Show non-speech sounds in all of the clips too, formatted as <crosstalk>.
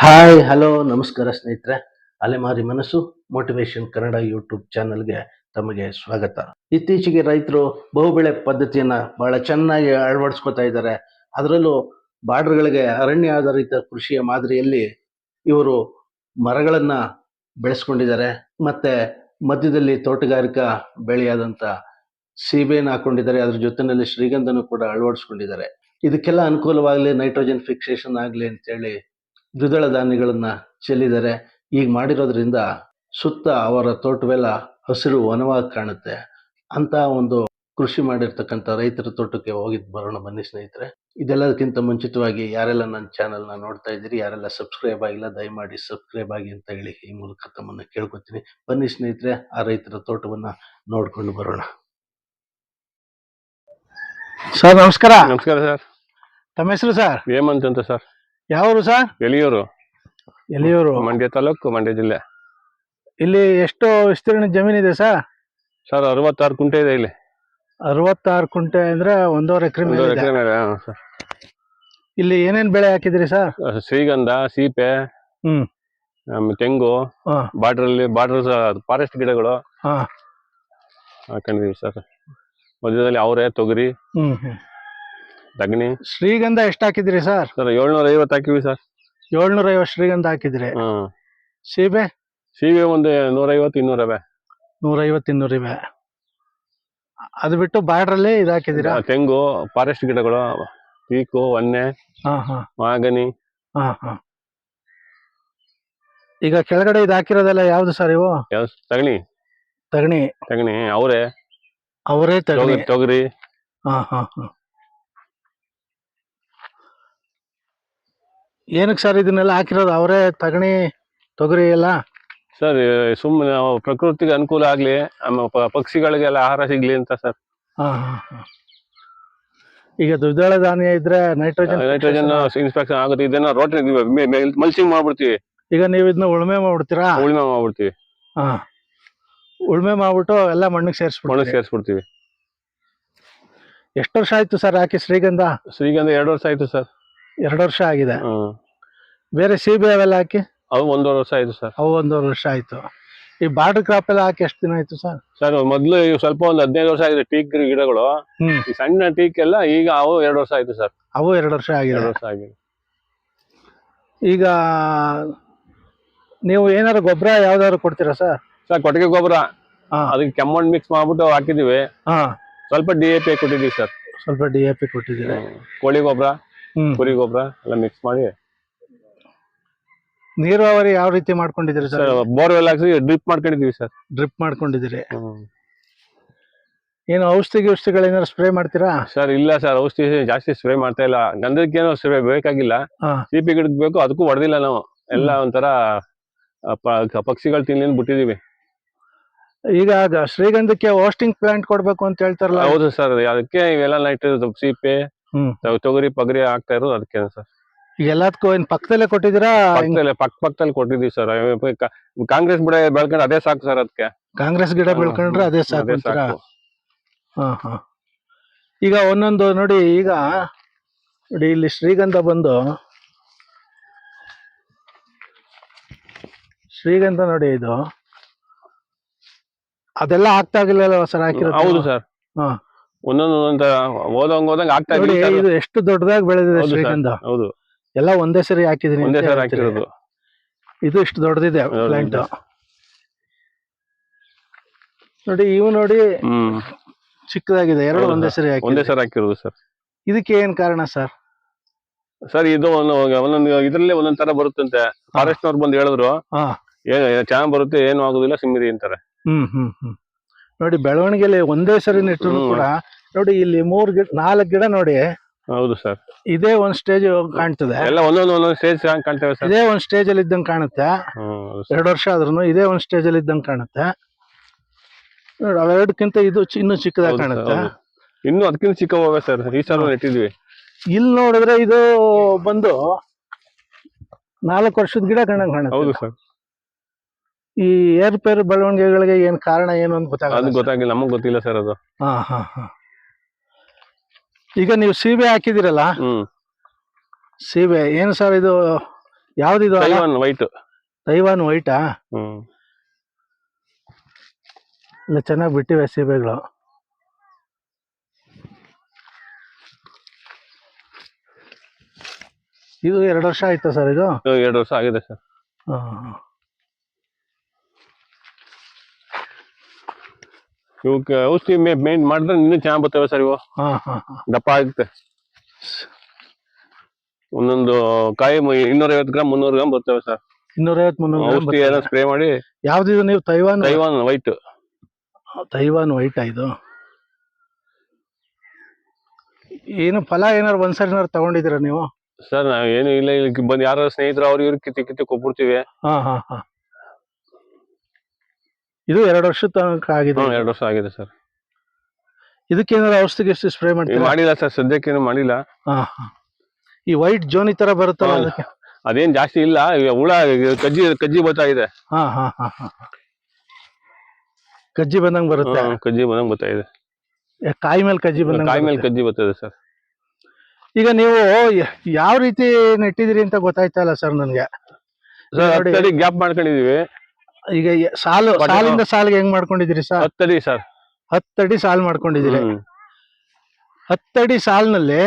Hi hello ನಮಸ್ಕಾರ ಸ್ನೇಹಿತರೆ. ಅಲೆಮಾರಿ ಮನಸ್ಸು ಮೋಟಿವೇಶನ್ ಕನ್ನಡ ಯೂಟ್ಯೂಬ್ ಚಾನಲ್ಗೆ ತಮಗೆ ಸ್ವಾಗತ. ಇತ್ತೀಚೆಗೆ ರೈತರು ಬಹುಬೆಳೆ ಪದ್ಧತಿಯನ್ನ ಬಹಳ ಚೆನ್ನಾಗಿ ಅಳವಡಿಸ್ಕೊತಾ ಇದ್ದಾರೆ. ಅದರಲ್ಲೂ ಬಾರ್ಡರ್ಗಳಿಗೆ ಅರಣ್ಯ ಆಧಾರಿತ ಕೃಷಿಯ ಮಾದರಿಯಲ್ಲಿ ಇವರು ಮರಗಳನ್ನ ಬೆಳೆಸ್ಕೊಂಡಿದ್ದಾರೆ. ಮತ್ತೆ ಮಧ್ಯದಲ್ಲಿ ತೋಟಗಾರಿಕಾ ಬೆಳೆಯಾದಂತ ಸೀಬೆಯನ್ನು ಹಾಕೊಂಡಿದ್ದಾರೆ. ಅದ್ರ ಜೊತೆನಲ್ಲಿ ಶ್ರೀಗಂಧನೂ ಕೂಡ ಅಳವಡಿಸ್ಕೊಂಡಿದ್ದಾರೆ. ಇದಕ್ಕೆಲ್ಲ ಅನುಕೂಲವಾಗಲಿ ನೈಟ್ರೋಜನ್ ಫಿಕ್ಸೇಷನ್ ಆಗಲಿ ಅಂತೇಳಿ ದ್ವಿದಳ ಧಾನ್ಯಗಳನ್ನು ಚೆಲ್ಲಿದ್ದಾರೆ ಈಗ ಮಾಡಿರೋದ್ರಿಂದ ಸುತ್ತ ಅವರ ತೋಟವೆಲ್ಲ ಹಸಿರು ವನವಾಗಿ ಕಾಣುತ್ತೆ ಅಂತ ಒಂದು ಕೃಷಿ ಮಾಡಿರ್ತಕ್ಕಂಥ ರೈತರ ತೋಟಕ್ಕೆ ಹೋಗಿ ಬರೋಣ ಬನ್ನಿ ಸ್ನೇಹಿತರೆ. ಇದೆಲ್ಲದಕ್ಕಿಂತ ಮುಂಚಿತವಾಗಿ ಯಾರೆಲ್ಲ ನನ್ನ ನ ನೋಡ್ತಾ ಇದ್ದೀರಿ ಯಾರೆಲ್ಲ ಸಬ್ಸ್ಕ್ರೈಬ್ ಆಗಿಲ್ಲ ದಯಮಾಡಿ ಸಬ್ಸ್ಕ್ರೈಬ್ ಆಗಿ ಅಂತ ಹೇಳಿ ಈ ಮೂಲಕ ತಮ್ಮನ್ನ ಕೇಳ್ಕೊತೀನಿ. ಬನ್ನಿ ಸ್ನೇಹಿತರೆ ಆ ರೈತರ ತೋಟವನ್ನ ನೋಡ್ಕೊಂಡು ಬರೋಣ. ಸರ್ ನಮಸ್ಕಾರ. ನಮಸ್ಕಾರ ಸರ್. ತಮ್ಮ ಹೆಸರು ಸರ್? ಹೇಮಂತ್ ಅಂತ ಸರ್. ಯಾವರು ಸರ್? ಎಲಿಯೂರು ಎಲಿಯೂರು ಮಂಡ್ಯ ತಾಲೂಕು ಮಂಡ್ಯ ಜಿಲ್ಲೆ. ಇಲ್ಲಿ ಎಷ್ಟು ವಿಸ್ತೀರ್ಣ ಜಮೀನಿದೆ ಸರ್? ಸರ್ ಅರವತ್ತಾರು ಕುಂಟೆ ಇದೆ ಇಲ್ಲಿ. ಅರವತ್ತಾರು ಕುಂಟೆ ಅಂದ್ರೆ ಒಂದೂವರೆ ಎಕರೆ ಮೇಲೆ ಇದೆ. ಇಲ್ಲಿ ಏನೇನ್ ಬೆಳೆ ಹಾಕಿದ್ರಿ ಸರ್? ಶ್ರೀಗಂಧ ಸೀಪೆ ಹ್ಮ್. ಆಮೇಲೆ ತೆಂಗು ಹಾ. ಬಾರ್ಡರ್ ಅಲ್ಲಿ ಬಾರ್ಡರ್ ಫಾರೆಸ್ಟ್ ಗಿಡಗಳು. ಹಾ. ಹಾಕೊಂಡಿದೀವಿ ಸರ್. ಮಧ್ಯದಲ್ಲಿ ಅವರೇ ತೊಗರಿ. ಹ್ಮ್ ಹ್ಮ್. ದಗಣಿ? ಶ್ರೀಗಂಧ ಎಷ್ಟು ಹಾಕಿದ್ರಿ ಸರ್? ಸರ್ ಏಳ್ನೂರ ಐವತ್ತು ಹಾಕಿವಿ ಸರ್. ಏಳ್ನೂರ ಐವತ್ ಶ್ರೀಗಂಧ ಹಾಕಿದ್ರಿ. ಹ್ಮ್ ಸೀಬೆ? ಸೀಬೆ ಒಂದು ನೂರೈವತ್ತು ಇನ್ನೂರವೆ. ನೂರ ಐವತ್ ಇನ್ನೂರ ಇವೆ ಅದು ಬಿಟ್ಟು ಬಾರ್ಡ್ರಲ್ಲಿ ಇದು ಹಾಕಿದಿರಾ ತೆಂಗು ಫಾರೆಸ್ಟ್ ಗಿಡಗಳು ಪೀಕು ಒನ್ನೆ ಹಾ ಹಾ. ಮಾಗನಿ ಹಾ ಹಾ. ಈಗ ಕೆಳಗಡೆ ಇದು ಹಾಕಿರೋದೆಲ್ಲ ಯಾವ್ದು ಸರ್ ಇವು? ತಗಣಿ. ತಗಣಿ. ತಗಣಿ ಅವರೇ. ಅವರೇ ತಗಣಿ. ತೊಗರಿ. ಹಾ ಹಾ ಹಾ. ಏನಕ್ಕೆ ಸರ್ ಇದನ್ನೆಲ್ಲ ಹಾಕಿರೋದು? ಅವರೇ ತಗಣಿ ತೊಗರಿ ಎಲ್ಲ? ಸರ್ ಸುಮ್ಮನೆ ಪ್ರಕೃತಿಗೆ ಅನುಕೂಲ ಆಗಲಿ ಆಮೇಲೆ ಪಕ್ಷಿಗಳಿಗೆಲ್ಲ ಆಹಾರ ಸಿಗಲಿ ಅಂತ ಸರ್. ಹಾಂ ಈಗ ದ್ವಿದಳ ಧಾನ್ಯ ಇದ್ರೆ ನೈಟ್ರೋಜನ್ ನೈಟ್ರೋಜನ್ ಇನ್ಸ್ಪೆಕ್ಷನ್ ಆಗುತ್ತೆ. ಇದನ್ನ ರೋಟಿ ಮಲ್ಚಿಂಗ್ ಮಾಡ್ಬಿಡ್ತೀವಿ. ಈಗ ನೀವು ಇದನ್ನ ಉಳುಮೆ ಮಾಡ್ಬಿಡ್ತೀರಾ? ಉಳುಮೆ ಮಾಡ್ಬಿಡ್ತೀವಿ. ಹಾಂ. ಉಳುಮೆ ಮಾಡ್ಬಿಟ್ಟು ಎಲ್ಲ ಮಣ್ಣಿಗೆ ಮಣ್ಣು ಮಣ್ಣಿಗೆ ಸೇರಿಸ್ಬಿಡ್ತೀವಿ. ಎಷ್ಟು ವರ್ಷ ಆಯ್ತು ಸರ್ ಹಾಕಿ ಶ್ರೀಗಂಧ? ಶ್ರೀಗಂಧ ಎರಡು ವರ್ಷ ಆಯ್ತು ಸರ್. ಎರಡು ವರ್ಷ ಆಗಿದೆ. ಹ್ಮ್ ಬೇರೆ ಸೀಬೆ ಅವೆಲ್ಲ ಹಾಕಿ? ಅವು ಒಂದೂವರೆ ವರ್ಷ ಆಯ್ತು ಸರ್. ಅವು ಒಂದೂವರೆ ವರ್ಷ ಆಯ್ತು. ಈ ಬಾರ್ಡರ್ ಕ್ರಾಪ್ ಎಲ್ಲ ಹಾಕಿ ಎಷ್ಟು ದಿನ ಆಯ್ತು ಸರ್? ಸರ್ ಮೊದ್ಲು ಇವು ಸ್ವಲ್ಪ ಒಂದು ಹದಿನೈದು ವರ್ಷ ಆಗಿದೆ ಟೀಕ್ ಗಿಡಗಳು. ಹ್ಮ್. ಈ ಸಣ್ಣ ಟೀಕ್ ಎಲ್ಲ ಈಗ ಅವು ಎರಡು ವರ್ಷ ಆಯ್ತು ಸರ್. ಅವು ಎರಡು ವರ್ಷ ಆಗಿದೆ. ಎರಡು ವರ್ಷ ಆಗಿದೆ. ಈಗ ನೀವು ಏನಾದ್ರು ಗೊಬ್ಬರ ಯಾವ್ದಾದ್ರು ಕೊಡ್ತೀರಾ ಸರ್? ಸರ್ ಕೊಟ್ಟಿಗೆ ಗೊಬ್ಬರ. ಹಾ. ಅದಕ್ಕೆ ಕೆಮ್ಮಣ್ಣು ಮಿಕ್ಸ್ ಮಾಡ್ಬಿಟ್ಟು ಹಾಕಿದೀವಿ ಹಾ. ಸ್ವಲ್ಪ ಡಿ ಎ ಪಿ ಕೊಟ್ಟಿದ್ದೀವಿ ಸರ್. ಸ್ವಲ್ಪ ಡಿ ಎ ಪಿ ಕೊಟ್ಟಿದ್ದೀರಿ. ಕೋಳಿ ಗೊಬ್ಬರ. ಕುರಿ ಗೊಬ್ಬರ ಎಲ್ಲ ಮಿಕ್ಸ್ ಮಾಡಿ. ನೀರಾವರಿ ಯಾವ ರೀತಿ ಮಾಡ್ಕೊಂಡಿದ್ದೀರಿ ಸರ್? ಬೋರ್ವೆಲ್ ಹಾಕಿ ಡ್ರಿಪ್ ಮಾಡ್ಕೊಂಡಿದೀವಿ ಸರ್. ಡ್ರಿಪ್ ಮಾಡ್ಕೊಂಡಿದ್ದೀರಿ. ಏನು ಔಷಧಿ ಗಿಔಷಧಿಗಳು ಏನಾದ್ರು ಸ್ಪ್ರೇ ಮಾಡ್ತೀರಾ? ಸರ್ ಇಲ್ಲ ಸರ್ ಔಷಧಿ ಜಾಸ್ತಿ ಸ್ಪ್ರೇ ಮಾಡ್ತಾ ಇಲ್ಲ. ಗಂಧಕ್ಕೇನು ಸ್ಪ್ರೇ ಬೇಕಾಗಿಲ್ಲ. ಸಿಪಿ ಗಿಡಕ್ಕೆ ಬೇಕು ಅದಕ್ಕೂ ಹೊಡೆದಿಲ್ಲ ನಾವು. ಎಲ್ಲ ಒಂಥರ ಪಕ್ಷಿಗಳು ತಿನ್ಲಿಂದ ಬಿಟ್ಟಿದೀವಿ ಈಗ ಶ್ರೀಗಂಧಕ್ಕೆ ಹೋಸ್ಟಿಂಗ್ ಪ್ಲಾಂಟ್ ಕೊಡ್ಬೇಕು ಅಂತ ಹೇಳ್ತಾರಲ್ಲ. ಹೌದು ಸರ್ ಅದಕ್ಕೆ ಇವೆಲ್ಲ ನೈಟ್ ಸೀಪೆ ತೊಗರಿ ಪಗರಿ ಆಗ್ತಾ ಇರೋದು ಅದಕ್ಕೆ ಸರ್ ಈಗ ಎಲ್ಲದಕ್ಕೂ ಏನ್ ಪಕ್ಕದಲ್ಲೇ ಕೊಟ್ಟಿದ್ದೀರಾ? ಪಕ್ಕದಲ್ಲೇ ಪಕ್ಕ ಪಕ್ಕದಲ್ಲಿ ಕೊಟ್ಟಿದ್ದೀವಿ ಸರ್ ಕಾಂಗ್ರೆಸ್ ಬಿಡ ಬೆಳ್ಕೊಂಡು ಅದೇ ಸಾಕು ಸರ್ ಅದಕ್ಕೆ. ಕಾಂಗ್ರೆಸ್ ಗಿಡ ಬೆಳ್ಕೊಂಡ್ರೆ ಅದೇ ಸಾಕು ಸರ್ ಅಂತೀರಾ? ಹಾ ಹಾ. ಈಗ ಒಂದೊಂದು ನೋಡಿ ಈಗ ನೋಡಿ ಇಲ್ಲಿ ಶ್ರೀಗಂಧ ಬಂದು ಶ್ರೀಗಂಧ ನೋಡಿ ಇದು. ಅದೆಲ್ಲ ಆಗ್ತಾ ಆಗಿಲ್ಲ ಸರ್ ಹಾಕಿರೋದು? ಹೌದು ಸರ್ ಹಾ. ಒಂದೊಂದು ಒಂದೊಂದು ಓದಂಗ್ ಓದಂಗ್ ಆಗ್ತಾ ನೋಡಿ ಇದೆ ಎಷ್ಟು ದೊಡ್ಡದಾಗಿ ಬೆಳೆದಿದೆ ಹೌದು ಸರ್. ಶ್ರೀಗಂಧ. ಹೌದು. ಎಲ್ಲ ಒಂದೇ ಸರಿ ಹಾಕಿದೀನಿ ಒಂದೇ ಸರಿ ಸರ್ ಹೇಳ್ತೀರಿ. ಹಾಕಿರೋದು. ಇದು ಇಷ್ಟು ದೊಡ್ಡದಿದೆ ಹೌದು. ಪ್ಲಾಂಟ್. ನೋಡಿ ಇವು ನೋಡಿ ಹ್ಮ್. ಚಿಕ್ಕದಾಗಿದೆ ಎರಡು ಹೌದು ಒಂದೇ ಸರ್. ಒಂದೇ ಸರಿ ಸರ್ ಹಾಕಿರೋದು ಸರ್. ಇದಕ್ಕೆ ಏನ್ ಕಾರಣ ಸರ್? ಸರ್ ಇದು ಒಂದು ಒಂದೊಂದು ಇದ್ರಲ್ಲೇ ಒಂದೊಂದ್ ತರ ಬರುತ್ತಂತೆ. ಫಾರೆಸ್ಟ್ ನವ್ರು ಬಂದು ಹೇಳಿದ್ರು ಹಾ. ಏನ್ ಚೆನ್ನಾಗ್ ಬರುತ್ತೆ ಏನು ಆಗುದಿಲ್ಲ ಸಿಮ್ಮಿರಿ ಅಂತಾರೆ. ಹ್ಮ್ ಹ್ಮ್ ಹ್ಮ್. ನೋಡಿ ಬೆಳವಣಿಗೆಯಲ್ಲಿ ಒಂದೇ ಸರಿ ನೆಟ್ಟರು ಕೂಡ ನೋಡಿ ಇಲ್ಲಿ ಮೂರ್ ಗಿಡ ನಾಲ್ಕು ಗಿಡ ನೋಡಿ. ಹೌದು ಸರ್. ಇದೇ ಒಂದ್ ಸ್ಟೇಜ್ ಕಾಣ್ತದೆ. ಎಲ್ಲ ಒಂದೊಂದು ಒಂದೊಂದು ಸ್ಟೇಜ್ ಕಾಣ್ತೇವೆ ಸರ್. ಇದೇ ಒಂದ್ ಸ್ಟೇಜ್ ಅಲ್ಲಿ ಇದ್ದಂಗ್ ಕಾಣುತ್ತೆ. ಎರಡು ವರ್ಷ ಆದ್ರೂ ಇದೇ ಒಂದ್ ಸ್ಟೇಜ್ ಅಲ್ಲಿ ಇದ್ದಂಗ್ ಕಾಣುತ್ತೆ. ನೋಡಿ ಅವೆರಡಕ್ಕಿಂತ ಇದು ಇನ್ನೂ ಚಿಕ್ಕದಾಗಿ ಕಾಣುತ್ತೆ. ಇನ್ನು ಅದಕ್ಕಿಂತ ಚಿಕ್ಕ ಹೋಗ ಸರ್ ಈ ಸಲ ಹಾ. ನೆಟ್ಟಿದ್ವಿ. ಇಲ್ಲಿ ನೋಡಿದ್ರೆ ಇದು ಬಂದು ನಾಲ್ಕು ವರ್ಷದ ಗಿಡ ಕಾಣುತ್ತೆ. ಹೌದು ಸರ್. ಈ ಏರ್ಪೇರು ಬೆಳವಣಿಗೆಗಳಿಗೆ ಏನ್ ಕಾರಣ ಏನು ಅಂತ ಅದು ಗೊತ್ತಾಗಲ್ಲ ನಮಗ್ ಗೊತ್ತಿಲ್ಲ ಸರ್ ಅದು. ಹಾ ಹಾ ಹಾ. ಈಗ ನೀವು ಸೀಬೆ ಹಾಕಿದಿರಲ್ಲ ಹ್ಮ್. ಸೀಬೆ ಏನು ಸರ್ ಇದು? ಯಾವ್ದಿದು? Taiwan white. ತೈವಾನ್ ವೈಟಾ? ಹ್ಮ್. ಇಲ್ಲ ಚೆನ್ನಾಗಿ ಬಿಟ್ಟಿವೆ ಸೀಬೆಗಳು ಇದು ಎರಡು ವರ್ಷ ಆಯ್ತಾ ಸರ್ ಇದು? ಇದು ಎರಡು ವರ್ಷ ಆಗಿದೆ ಸರ್. ಹಾ. ಇವಕ್ಕೆ ಔಷಧಿ ಮೇನ್ ಮಾಡಿದ್ರೆ ಇನ್ನೂ ಚೆನ್ನಾಗಿ ಬರ್ತವೆ ಸರ್ ಇವು. ಹಾ ಹಾ ಹಾ. ದಪ್ಪ ಆಗುತ್ತೆ. ಒಂದೊಂದು ಕಾಯಿ ಇನ್ನೂರೈವತ್ತು ಗ್ರಾಮ್ ಮುನ್ನೂರು ಗ್ರಾಮ್ ಬರ್ತವೆ ಸರ್. ಇನ್ನೂರೈವತ್ತು ಔಷಧಿ ಎಲ್ಲ. ಸ್ಪ್ರೇ ಮಾಡಿ. ಯಾವ್ದಿದು ನೀವು Taiwan? Taiwan white. Taiwan white ಇದು? ಏನು ಫಲ ಏನಾರು ಒಂದ್ಸರಿ ಏನಾರು ತಗೊಂಡಿದ್ದೀರಾ ನೀವು? ಸರ್ ನಾವ್ ಏನು ಇಲ್ಲ ಇಲ್ಲಿ ಬಂದು ಯಾರು ಸ್ನೇಹಿತರು ಅವ್ರು ಇವ್ರು ಕಿತ್ತಿ ಕಿತ್ತಿ ಕೊಟ್ಬಿಡ್ತೀವಿ. ಹಾ ಹಾ ಹಾ. ಇದು ಎರಡು ವರ್ಷ ತನಕ ಆಗಿದೆ ಎರಡು ವರ್ಷ ಆಗಿದೆ ಸರ್. ಇದಕ್ಕೇನಾದ್ರು ಔಷಧಿಗೆ ಎಷ್ಟು ಸ್ಪ್ರೇ ಮಾಡ್ತೀವಿ ಮಾಡ್ತೀರಾ? ಮಾಡಿಲ್ಲ ಸರ್ ಸದ್ಯಕ್ಕೇನು ಮಾಡಿಲ್ಲ. ಹಾ ಹಾ. ಈ ವೈಟ್ ಜೋನಿ ತರ ಬರುತ್ತಲ್ಲ ಹೌದು. ಅದಕ್ಕೆ? ಅದೇನ್ ಜಾಸ್ತಿ ಇಲ್ಲ ಈಗ ಹುಳ ಈಗ ಕಜ್ಜಿ ಕಜ್ಜಿ ಬರ್ತಾ ಇದೆ. ಹಾ ಹಾ ಹಾ ಹಾ. ಕಜ್ಜಿ ಬಂದಂಗ್ ಬರುತ್ತೆ? ಹ್ಮ್, ಕಜ್ಜಿ ಬಂದಂಗ್ ಬರ್ತಾ ಇದೆ. ಏ, ಕಾಯಿ ಮೇಲೆ ಕಜ್ಜಿ ಬಂದ ಕಾಯಿ ಮೇಲೆ ಬರುತ್ತೆ. ಕಜ್ಜಿ ಬರ್ತದೆ ಸರ್. ಈಗ ನೀವು ಯ- ಯಾವ ರೀತಿ ನೆಟ್ಟಿದಿರಿ ಅಂತ ಗೊತ್ತಾಯ್ತಲ್ಲ ಸರ್ ನನ್ಗೆ? ಸರ್ ನೋಡಿ. ಗ್ಯಾಪ್ ಮಾಡ್ಕೊಂಡಿದೀವಿ ಈಗ ಸಾಲು ಬಟ್- ಸಾಲಿಂದ ಸಾಲಿಗೆ ಹೆಂಗ್ ಮಾಡ್ಕೊಂಡಿದ್ದೀರಿ ಸರ್? ಹತ್ತಡಿ ಸರ್. ಹತ್ತಡಿ ಸಾಲು ಮಾಡ್ಕೊಂಡಿದ್ದೀರಿ. ಹ್ಮ್. ಹತ್ತಡಿ ಸಾಲಿನಲ್ಲಿ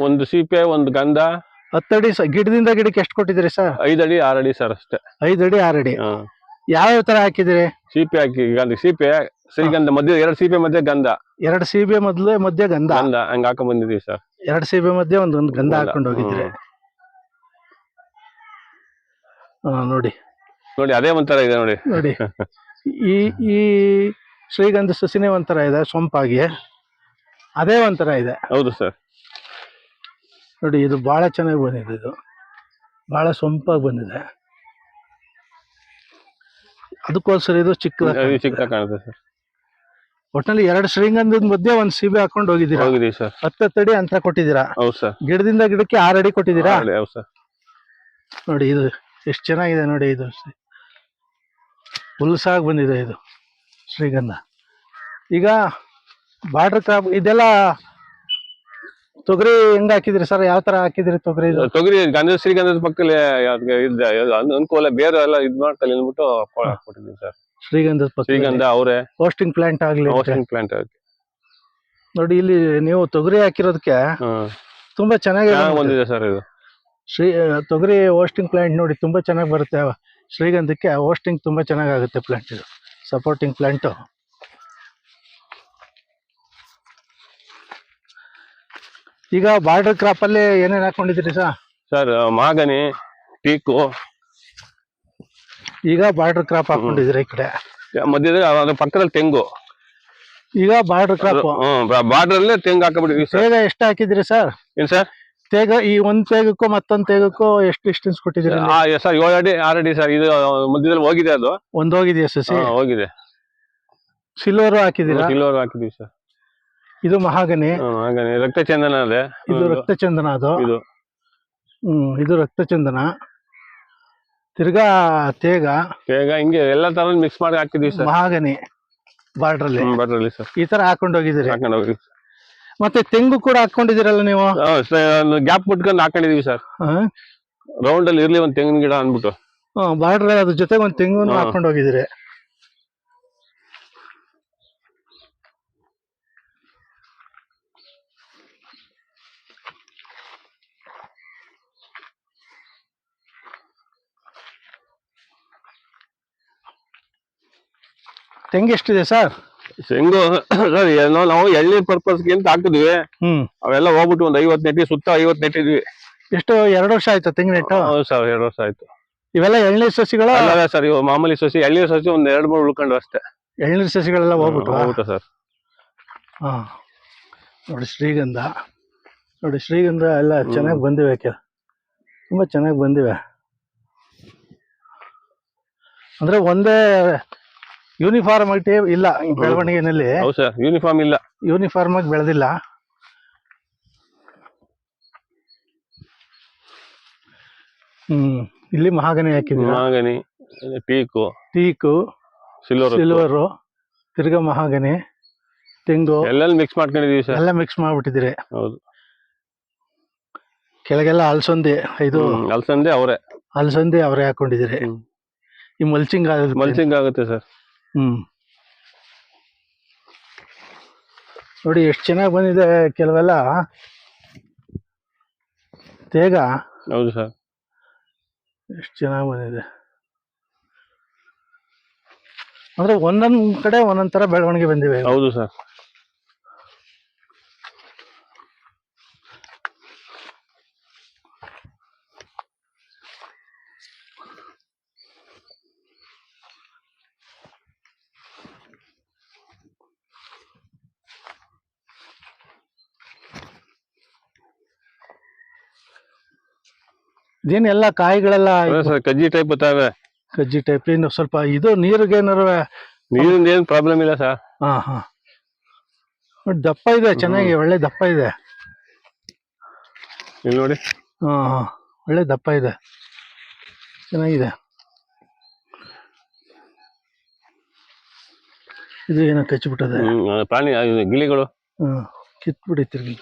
ಒಂದು ಸೀಪೆ ಒಂದು ಗಂಧ. ಹತ್ತಡಿ ಸ- ಗಿಡದಿಂದ ಗಿಡಕ್ಕೆ ಎಷ್ಟು ಕೊಟ್ಟಿದ್ದೀರಿ ಸರ್? ಐದಡಿ ಆರಡಿ ಸರ್ ಅಷ್ಟೇ. ಐದಡಿ ಆರಡಿ. ಯಾವ ಯಾವ್ಯಾವ ತರ ಹಾಕಿದಿರಿ ಸೀಪೆ ಹಾಕಿ ಗಂಧ ಸೀಪೆ ಗಂಧ ಮಧ್ಯ ಎರಡು ಸೀಪೆ ಮಧ್ಯೆ ಗಂಧ. ಎರಡು ಸೀಬೆ ಮೊದ್ಲು ಮಧ್ಯೆ ಗಂಧ. ಗಂಧ ಹಂಗ ಹಾಕೊಂಡ್ ಬಂದಿದೀವಿ ಸರ್. ಎರಡು ಸೀಬೆ ಮಧ್ಯೆ ಒಂದ್ ಒಂದ್ ಗಂಧ. ಹಾಕೊಂಡು ಹೋಗಿದ್ರಿ ಹ್ಮ್. ನೋಡಿ. ನೋಡಿ ಅದೇ ಒಂಥರ ಇದೆ ನೋಡಿ. ನೋಡಿ ಈ ಈ ಶ್ರೀಗಂಧ ಸಸಿನೇ ಒಂಥರ ಇದೆ ಸೊಂಪಾಗಿ ಅದೇ ಒಂಥರ ಇದೆ. ಹೌದು ಸರ್. ನೋಡಿ ಇದು ಬಹಳ ಚೆನ್ನಾಗಿ ಬಂದಿದೆ ಇದು. ಬಹಳ ಸೊಂಪಾಗಿ ಬಂದಿದೆ. ಅದಕ್ಕೋಸ್ಕರ ಇದು ಚಿಕ್ಕ ಕಾಣುತ್ತೆ ಸರ್. ಒಟ್ನಲ್ಲಿ ಎರಡು ಶ್ರೀಗಂಧದ ಮಧ್ಯೆ ಒಂದು ಸೀಬೆ ಹಾಕೊಂಡು ಹೋಗಿದ್ದೀರಾ? ಹೋಗಿದ್ದೀವಿ ಸರ್. ಹತ್ತತ್ತಡಿ ಅಂತರ ಕೊಟ್ಟಿದ್ದೀರಾ? ಹೌದು ಸರ್. ಗಿಡದಿಂದ ಗಿಡಕ್ಕೆ ಆರು ಅಡಿ ಕೊಟ್ಟಿದ್ದೀರಾ ಹೌದು ಸರ್. ನೋಡಿ ಇದು ಎಷ್ಟು ಚೆನ್ನಾಗಿದೆ ನೋಡಿ ಇದು. ಹುಲ್ಸಾಗಿ ಬಂದಿದೆ ಇದು ಶ್ರೀಗಂಧ. ಈಗ ಬಾರ್ಡರ್ ಕ್ರಾಪ್ ಇದೆಲ್ಲ ತೊಗರಿ ಹೆಂಗ್ ಹಾಕಿದ್ರಿ ಸರ್? ಯಾವ ತರ ಹಾಕಿದ್ರಿ ತೊಗರಿ ಇದು? ತೊಗರಿ ಗಂಧ ಶ್ರೀಗಂಧದ ಪಕ್ಕದಲ್ಲಿ ಇದ್ದ ಅನ್- ಅನುಕೂಲ ಬೇರೆ ಎಲ್ಲ ಇದ್ ಮಾಡ್ತಾರೆ ಅಂದ್ಬಿಟ್ಟು ಕೊಟ್ಟಿದ್ದೀನಿ ಸರ್. ಶ್ರೀಗಂಧದ ಪಕ್ಕ ಶ್ರೀಗಂಧ ಅವರೇ. ಹೋಸ್ಟಿಂಗ್ ಪ್ಲಾಂಟ್ ಆಗ್ಲಿ ಅಂತ. ಪ್ಲಾಂಟ್ ಪ್ಲಾಂಟ್ ನೋಡಿ ಇಲ್ಲಿ ನೀವು ತೊಗರಿ ಹಾಕಿರೋದಕ್ಕೆ ತುಂಬಾ ಚೆನ್ನಾಗಿ ಚೆನ್ನಾಗ್ ಬಂದಿದೆ. ಸರ್ ಇದು. ಶ್ರೀ ತೊಗರಿ ಹೋಸ್ಟಿಂಗ್ ಪ್ಲಾಂಟ್ ನೋಡಿ ತುಂಬಾ ಚೆನ್ನಾಗಿ ಬರುತ್ತೆ. ಶ್ರೀಗಂಧಕ್ಕೆ ಹೋಸ್ಟಿಂಗ್ ತುಂಬ ಚೆನ್ನಾಗಾಗುತ್ತೆ ಪ್ಲಾಂಟ್ ಇದು. ಸಪೋರ್ಟಿಂಗ್ ಪ್ಲ್ಯಾಂಟು ಈಗ ಬಾರ್ಡರ್ ಕ್ರಾಪ್ ಅಲ್ಲಿ ಏನೇನ್ ಹಾಕೊಂಡಿದ್ದೀರಿ ಸರ್? ಸರ್ ಮಾಗನಿ ಪೀಕು. ಈಗ ಬಾರ್ಡರ್ ಕ್ರಾಪ್ ಹಾಕೊಂಡಿದ್ದೀರಿ ಈ ಕಡೆ? ಮಧ್ಯದಲ್ಲಿ ಅದ್ರ ಪಕ್ಕದಲ್ಲಿ ತೆಂಗು. ಈಗ ಬಾರ್ಡರ್ ಕ್ರಾಪ್ ಬಾರ್ಡರ್ ಅಲ್ಲೇ ತೆಂಗು ಹಾಕಬಿಟ್ಟಿದ್ವಿ ಎಷ್ಟು ಹಾಕಿದ್ರಿ ಸರ್ ಏನ್ ಸರ್ ತೇಗ ಈ ಒಂದ್ ತೇಗಕ್ಕೂ ಮತ್ತೊಂದ್ ತೇಗಕ್ಕೂ ಎಷ್ಟು ಡಿಸ್ಟೆನ್ಸ್ ಕೊಟ್ಟಿದ್ದೀರಿ ಆ ಸರ್ ಏಳು ಅಡಿ ಆರು ಅಡಿ ಸರ್. ಇದು ಮಧ್ಯದಲ್ಲಿ ಹೋಗಿದೆ ಅದು. ಒಂದ್ ಹೋಗಿದೆಯಾ ಸಸಿ? ಹಾ, ಹೋಗಿದೆ. ಸಿಲ್ವರ್ ಹಾಕಿದೀರಾ ಸಿಲ್ವರ್ ಹಾಕಿದೀವಿ ಸರ್. ಇದು ಮಹಾಗನಿ ಮಹಾಗನಿ ಹಾಗೇನೆ ರಕ್ತ ಚಂದನ ಅದೇ. ಇದು ರಕ್ತಚಂದನ ಅದು? ಇದು. ಹ್ಮ್ ಇದು ರಕ್ತಚಂದನ. ತಿರ್ಗಾ ತೇಗ? ಬೇಗ ಹಿಂಗೆ ಎಲ್ಲ ತರ ಮಿಕ್ಸ್ ಮಾಡಿ ಹಾಕಿದೀವಿ ಸರ್. ಮಹಾಗನಿ ಬಾರ್ಡ್ರಲ್ಲಿ. ಬಟ್ರಲ್ಲಿ ಸರ್. ಈ ತರ ಹಾಕೊಂಡ್ ಹೋಗಿದ್ದೀರಿ? ಹಾಕೊಂಡು ಹೋಗಿ ಮತ್ತೆ ತೆಂಗು ಕೂಡ ಹಾಕೊಂಡಿದ್ದೀರಲ್ಲ ನೀವು? ಗ್ಯಾಪ್ ಬಿಟ್ಕೊಂಡು ಹಾಕೊಂಡಿದೀವಿ ಸರ್. ರೌಂಡ್ ಅಲ್ಲಿ ಇರ್ಲಿ ಒಂದ್ ತೆಂಗಿನ ಗಿಡ ಅಂದ್ಬಿಟ್ಟು. ಬಾರ್ಡರ್ ಅದ್ರ ಜೊತೆಗೆ ಒಂದ್ ತೆಂಗು. ಹಾಕೊಂಡು ಹೋಗಿದ್ದೀರಿ. ತೆಂಗು ಎಷ್ಟಿದೆ ಸರ್? ತೆಂಗು <clears throat> ಸರ್ ಏನೋ ನಾವು ಎಳ್ಳಿ ಪರ್ಪಸ್ಗೆ ಅಂತ ಹಾಕಿದ್ವಿ. ಹ್ಮ್. ಅವೆಲ್ಲ ಹೋಗ್ಬಿಟ್ಟು ಒಂದ್ ಐವತ್ ನೆಟ್ಟಿ ಸುತ್ತ ಐವತ್ ನೆಟ್ಟಿದ್ವಿ. ಎಷ್ಟು ಎರಡು ವರ್ಷ ಆಯ್ತು ತೆಂಗಿನ ನೆಟ್ಟು? ಹೌದು ಸರ್ ಎರಡು ವರ್ಷ ಆಯ್ತು. ಇವೆಲ್ಲ ಎಳ್ನೀರ್ ಸಸಿಗಳ? ಅಲ್ಲ ಸರ್ ಇವು ಮಾಮೂಲಿ ಸಸಿ ಎಳ್ನೀರ್ ಸಸಿ ಒಂದ್ ಎರಡ್ ಮೂರು ಉಳ್ಕೊಂಡು ಅಷ್ಟೇ. ಎಳ್ನೀರ್ ಸಸಿಗಳೆಲ್ಲ ಹೋಗ್ಬಿಟ್ಟು ಹೋಗ್ಬಿಟ್ಟು ಸರ್. ಹಾ. ನೋಡಿ ಶ್ರೀಗಂಧ. ನೋಡಿ ಶ್ರೀಗಂಧ ಎಲ್ಲ ಚೆನ್ನಾಗಿ ಬಂದಿವೆ ಕೆ ತುಂಬಾ ಚೆನ್ನಾಗಿ ಬಂದಿವೆ. ಅಂದ್ರೆ ಒಂದೇ ಯೂನಿಫಾರ್ಮ್ ಆಗಿ ಇಲ್ಲ ಈ ಬೆಳವಣಿಗೆನಲ್ಲಿ. ಹೌದು ಸರ್ ಯೂನಿಫಾರ್ಮ್ ಇಲ್ಲ. ಯೂನಿಫಾರ್ಮ್ ಆಗಿ ಬೆಳೆದಿಲ್ಲ. ಹ್ಮ್ ಇಲ್ಲಿ ಮಹಾಗನಿ ಹಾಕಿದ್ವಿ mahogany teak teak silver silver ತಿರ್ಗ ಮಹಾಗನಿ ತೆಂಗು. ಎಲ್ಲ ಮಿಕ್ಸ್ ಮಾಡ್ಕೊಂಡಿದೀವಿ ಸರ್. ಎಲ್ಲ ಮಿಕ್ಸ್ ಮಾಡ್ಬಿಟ್ಟಿದ್ದೀರಿ. ಹೌದು. ಕೆಳಗೆಲ್ಲ ಅಲ್ಸಂದಿ ಇದು ಅಲ್ಸಂದಿ ಅಲಸಂದೆ ಅವರೇ. ಅಲಸಂದೆ ಅವರೇ ಹಾಕೊಂಡಿದ್ದೀರಿ. ಈ ಮಲ್ಚಿಂಗ್ ಆಗುತ್ತೆ ಮಲ್ಚಿಂಗ್ ಆಗುತ್ತೆ ಸರ್. ಹ್ಮ್. ನೋಡಿ ಎಷ್ಟು ಚೆನ್ನಾಗಿ ಬಂದಿದೆ ಕೆಲವೆಲ್ಲ. ತೇಗ? ಹೌದು ಸರ್. ಎಷ್ಟು ಚೆನ್ನಾಗಿ ಬಂದಿದೆ. ಅಂದ್ರೆ ಒಂದೊಂದ್ ಕಡೆ ಒಂದೊಂದ್ ತರ ಬೆಳವಣಿಗೆ ಬಂದಿವೆ. ಹೌದು ಸರ್. ಇದೇನ್ ಎಲ್ಲ ಕಾಯಿಗಳೆಲ್ಲ ಸರ್ ಕಜ್ಜಿ ಟೈಪ್ ಬರ್ತಾವೆ ಕಜ್ಜಿ ಟೈಪ್ ಇನ್ನು ಸ್ವಲ್ಪ ಇದು ನೀರಿಗೆ ಏನಾರು ನೀರಿಂದ ಏನ್ ಪ್ರಾಬ್ಲಮ್ ಇಲ್ಲ ಸರ್. ಹಾ ಹಾ. ದಪ್ಪ ಇದೆ ಚೆನ್ನಾಗಿ ಒಳ್ಳೆ ದಪ್ಪ ಇದೆ. ಇಲ್ಲಿ ನೋಡಿ. ಹಾ ಹಾ. ಒಳ್ಳೆ ದಪ್ಪ ಇದೆ. ಚೆನ್ನಾಗಿದೆ. ಇದು ಏನೋ ಕಚ್ಚಿಬಿಟ್ಟದೆ. ಪ್ರಾಣಿ ಗಿಳಿಗಳು. ಹಾ ಕಿತ್ಬಿಡಿ ತಿರ್ಗಿ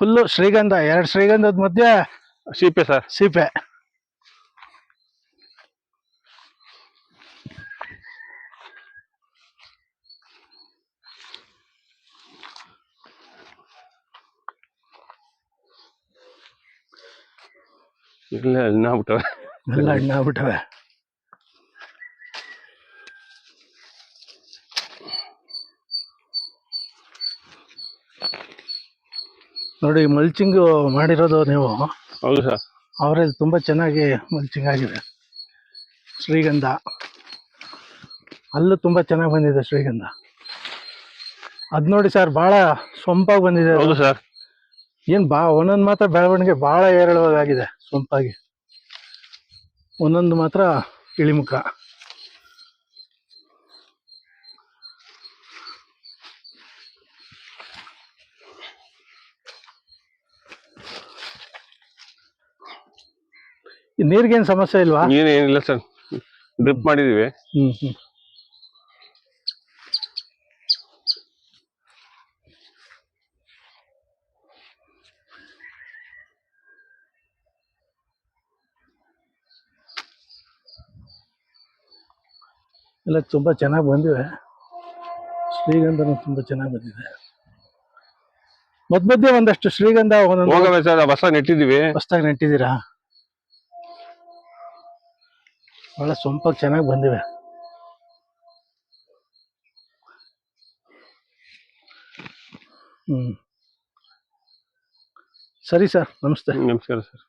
ಫುಲ್ಲು ಶ್ರೀಗಂಧ ಎರಡು ಶ್ರೀಗಂಧದ ಮಧ್ಯೆ ಸೀಪೆ ಸರ್. ಸೀಪೆ ಇಲ್ಲ ಹಣ್ಣಾಗ್ಬಿಟ್ಟವೆ ಎಲ್ಲ ಹಣ್ಣಾಗ್ಬಿಟ್ಟವೆ ನೋಡಿ ಮಲ್ಚಿಂಗ್ ಮಾಡಿರೋದು ನೀವು. ಹೌದು ಸರ್. ಅವರಲ್ಲಿ ತುಂಬ ಚೆನ್ನಾಗಿ ಮಲ್ಚಿಂಗ್ ಆಗಿದೆ. ಶ್ರೀಗಂಧ. ಅಲ್ಲೂ ತುಂಬ ಚೆನ್ನಾಗಿ ಬಂದಿದೆ ಶ್ರೀಗಂಧ. ಅದು ನೋಡಿ ಸರ್ ಬಹಳ ಸೊಂಪಾಗಿ ಬಂದಿದೆ ಹೌದು ಸರ್. ಏನು ಬಾ ಒಂದೊಂದು ಮಾತ್ರ ಬೆಳವಣಿಗೆ ಬಹಳ ಏರಳವಾಗಿದೆ ಸೊಂಪಾಗಿ. ಒಂದೊಂದು ಮಾತ್ರ ಇಳಿಮುಖ. ನೀರ್ಗೇನ್ ಸಮಸ್ಯೆ ಇಲ್ವಾ? ನೀರು ಏನಿಲ್ಲ ಸರ್. ಡ್ರಿಪ್ ಮಾಡಿದೀವಿ. ಹ್ಮ್ ಹ್ಮ್. ಎಲ್ಲ ತುಂಬಾ ಚೆನ್ನಾಗಿ ಬಂದಿವೆ. ಶ್ರೀಗಂಧನೂ ತುಂಬಾ ಚೆನ್ನಾಗಿ ಬಂದಿದೆ. ಮಧ್ಯ ಮಧ್ಯೆ ಒಂದಷ್ಟು ಶ್ರೀಗಂಧ ಹೋಗವೆ ಸರ್ ಹೊಸ ನೆಟ್ಟಿದೀವಿ ಹೊಸದಾಗಿ ನೆಟ್ಟಿದ್ದೀರಾ? ಬಹಳ ಸೊಂಪಾಗಿ ಚೆನ್ನಾಗಿ ಬಂದಿವೆ. ಹ್ಞೂ ಸರಿ ಸರ್ ನಮಸ್ತೆ. ನಮಸ್ಕಾರ ಸರ್.